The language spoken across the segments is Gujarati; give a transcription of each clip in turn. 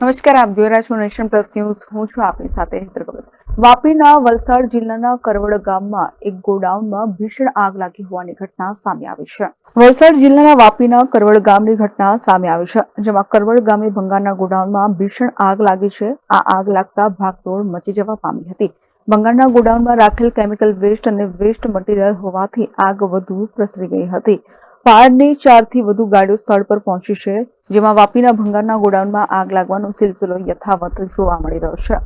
નમસ્કાર, આપ જોઈ રહ્યા છો નેશન પ્લસ ન્યૂઝ. હું છું આપની સાથે હેતર ભગત. વાપીના વલસાડ જિલ્લાના કરવડ ગામમાં એક ગોડાઉનમાં ભીષણ આગ લાગી હોવાની ઘટના સામે આવી છે. વલસાડ જિલ્લાના વાપીના કરવડ ગામની ઘટના સામે આવી છે, જેમાં કરવડ ગામે ભંગારના ગોડાઉનમાં ભીષણ આગ લાગી છે. આ આગ લાગતા ભાગદોડ મચી જવા પામી હતી. બંગાળના ગોડાઉનમાં રાખેલ કેમિકલ વેસ્ટ અને વેસ્ટ મટીરિયલ હોવાથી આગ વધુ પ્રસરી ગઈ હતી. ફાયરની ચારથી વધુ ગાડીઓ સ્થળ પર પહોંચી છે, જેમાં વાપીના ભંગારના ગોડાઉનમાં આગ લાગવાનો સિલસિલો યથાવત જોવા મળી રહ્યો છે.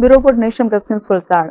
Bureau nation news Valsad